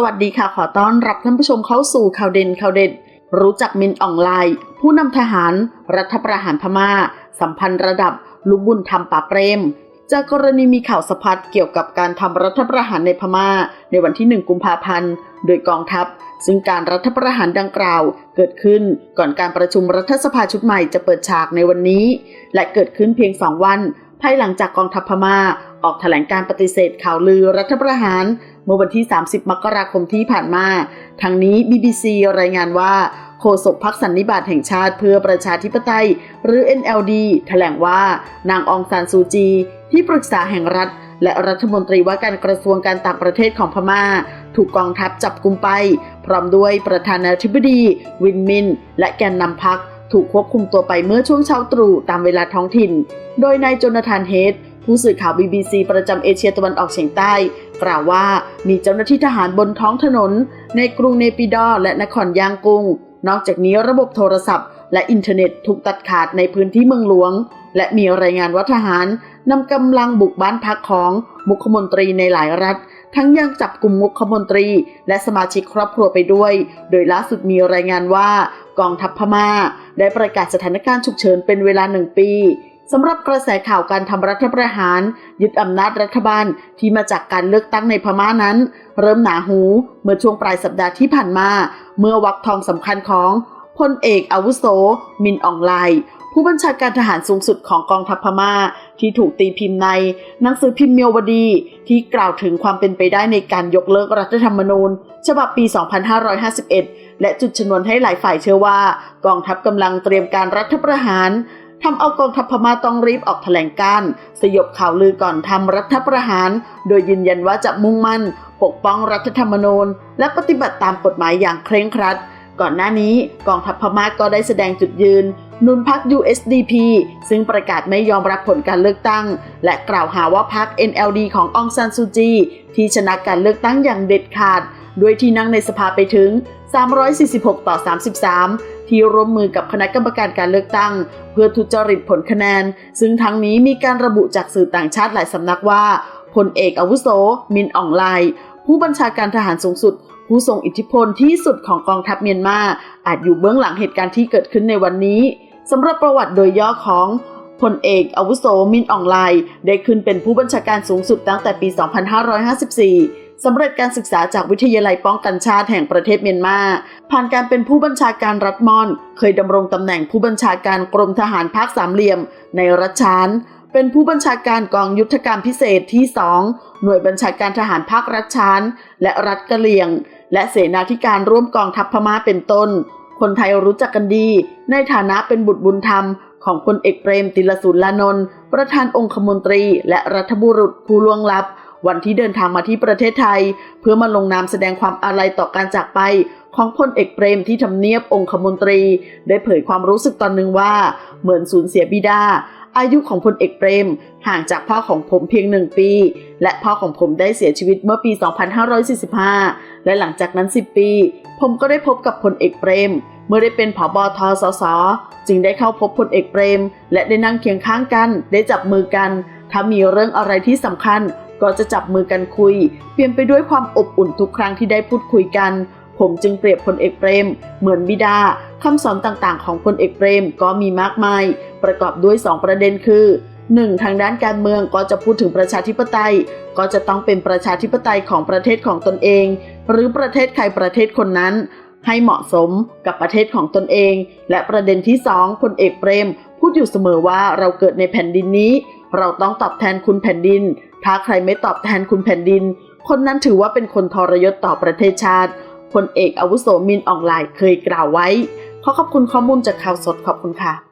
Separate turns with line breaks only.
สวัสดีค่ะ ขอต้อนรับท่านผู้ชมเข้าสู่ข่าวเด่นข่าวเด็ดรู้จักมินออนไลน์ผู้นำทหาร รัฐประหารพม่า สัมพันธ์ระดับลุกบุญธรรมป่าเปรม จากกรณีมีข่าวสะพัดเกี่ยวกับการทำรัฐประหารในพม่า ในวันที่ 1 กุมภาพันธ์ โดยกองทัพ ซึ่งการรัฐประหารดังกล่าวเกิดขึ้นก่อนการประชุมรัฐสภาชุดใหม่จะเปิดฉากในวันนี้ และเกิดขึ้นเพียงสองวัน ภายหลังจากกองทัพพม่า ออกแถลงการปฏิเสธข่าวลือรัฐประหาร เมื่อวันที่ 30 มกราคมที่ผ่านมาทางนี้ BBC รายงานว่าโฆษกพักสันนิบาตแห่งชาติเพื่อประชาธิปไตย หรือ NLD แถลงว่านางองซานซูจี ที่ปรึกษาแห่งรัฐ และรัฐมนตรีว่าการกระทรวงการต่างประเทศของพม่า ถูกกองทัพจับกุมไป พร้อมด้วยประธานาธิบดี วินมิน และแกนนำพักถูกควบคุมตัวไปเมื่อช่วงเช้าตรู่ตามเวลาท้องถิ่น โดยนายโจนาธานเฮด ผู้สื่อข่าว BBC ประจำเอเชียตะวันออกเฉียงใต้ กล่าวว่ามีเจ้าหน้าที่ทหารบนท้องถนน ในกรุงเนปิดอและนครยางกุง นอกจากนี้ระบบโทรศัพท์ และอินเทอร์เน็ตถูกตัดขาดในพื้นที่เมืองหลวง และมีรายงานว่าทหารนำกำลังบุกบ้านพักของมุขมนตรีในหลายรัฐ ทั้งยังจับกลุ่มมุขมนตรี และสมาชิกครอบครัวไปด้วย โดยล่าสุดมีรายงานว่ากองทัพพม่า ได้ประกาศสถานการณ์ฉุกเฉินเป็นเวลาหนึ่งปี สำหรับกระแสข่าวการทำรัฐประหาร ยึดอำนาจรัฐบาลที่มาจากการเลือกตั้งในพม่านั้น เริ่มหนาหูเมื่อช่วงปลายสัปดาห์ที่ผ่านมา เมื่อวักทองสำคัญของพลเอกอาวุโส มินอองไลผู้บัญชาการทหารสูงสุดของกองทัพพม่า ที่ถูกตีพิมพ์ในหนังสือพิมพ์เมียวดี ที่กล่าวถึงความเป็นไปได้ในการยกเลิกรัฐธรรมนูญ ฉบับปี 2551 และจุดชนวนให้หลายฝ่ายเชื่อว่า กองทัพกำลังเตรียมการรัฐประหาร ทำเอากองทัพพม่าต้องรีบออกแถลงการ์สยบข่าวลือก่อนทำรัฐประหาร โดยยืนยันว่าจะมุ่งมั่น ปกป้องรัฐธรรมนูญ และปฏิบัติตามกฎหมายอย่างเคร่งครัด ก่อนหน้านี้กองทัพพม่าก็ได้แสดงจุดยืนนุนพัก USDP ซึ่งประกาศไม่ยอมรับผลการเลือกตั้ง และกล่าวหาว่าพัก NLD ขององซานซูจี ที่ชนะการเลือกตั้งอย่างเด็ดขาด ด้วยที่นั่งในสภาไปถึง 346 ต่อ 33 ที่ร่วมมือกับคณะกรรมการการเลือกตั้ง เพื่อทุจริตผลคะแนน ซึ่งทั้งนี้มีการระบุจากสื่อต่างชาติหลายสำนักว่าพลเอกอาวุโส มินอ่องไลผู้บัญชาการทหารสูงสุด ผู้ทรงอิทธิพลที่สุดของกองทัพเมียนมา อาจอยู่เบื้องหลังเหตุการณ์ที่เกิดขึ้นในวันนี้สำหรับประวัติโดยย่อของพลเอกอาวุโสมินอ่องไลได้ขึ้นเป็นผู้บัญชาการสูงสุดตั้งแต่ปี 2554 สำเร็จการศึกษาจากวิทยาลัยป้องกันชาติแห่งประเทศเมียนมา ผ่านการเป็นผู้บัญชาการรัฐมอน เคยดำรงตำแหน่งผู้บัญชาการกรมทหารภาคสามเหลี่ยม ในรัชชานเป็นผู้บัญชาการกองยุทธการพิเศษที่ 2 หน่วยบัญชาการทหารภาครัชชานและรัฐกะเหลี่ยง และเสนาธิการร่วมกองทัพพม่าเป็นต้น คนไทยรู้จักกันดี ในฐานะเป็นบุตรบุญธรรมของพลเอกเปรมติลสุรานนท์ประธานองคมนตรี และรัฐบุรุษผู้ล่วงลับ วันที่เดินทางมาที่ประเทศไทย เพื่อมาลงนามแสดงความอาลัยต่อการจากไปของพลเอกเปรมที่ทำเนียบองคมนตรี ได้เผยความรู้สึกตอนหนึ่งว่า เหมือนสูญเสียบิดา อายุของพลเอกเปรม ห่างจากพ่อของผมเพียงหนึ่งปี และพ่อของผมได้เสียชีวิตเมื่อปี 2545 และหลังจากนั้น 10 ปี ผมก็ได้พบกับพลเอกเปรม เมื่อได้เป็นผบทสสจึงได้เข้าพบพลเอกเปรม และได้นั่งเคียงข้างกัน ได้จับมือกัน ถ้ามีเรื่องอะไรที่สำคัญ ก็จะจับมือกันคุย เปลี่ยนไปด้วยความอบอุ่นทุกครั้งที่ได้พูดคุยกัน ผมจึงเปรียบพลเอกเปรม เหมือนบิดาคำสอนต่างๆ ของพลเอกเปรมก็มีมากมาย ประกอบด้วย 2 ประเด็นคือ 1. ทางด้านการเมืองก็จะพูดถึงประชาธิปไตย ก็จะต้องเป็นประชาธิปไตยของประเทศของตนเอง หรือประเทศใครประเทศคนนั้น ให้เหมาะสมกับประเทศของตนเอง และประเด็นที่2พลเอกเปรม พูดอยู่เสมอว่าเราเกิดในแผ่นดินนี้ เราต้องตอบแทนคุณแผ่นดิน ถ้าใครไม่ตอบแทนคุณแผ่นดิน คนนั้นถือว่าเป็นคนทรยศต่อประเทศชาติพลเอกอาวุโสมินอองไลน์เคยกล่าวไว้ ขอขอบคุณข้อมูลจากข่าวสดขอบคุณค่ะ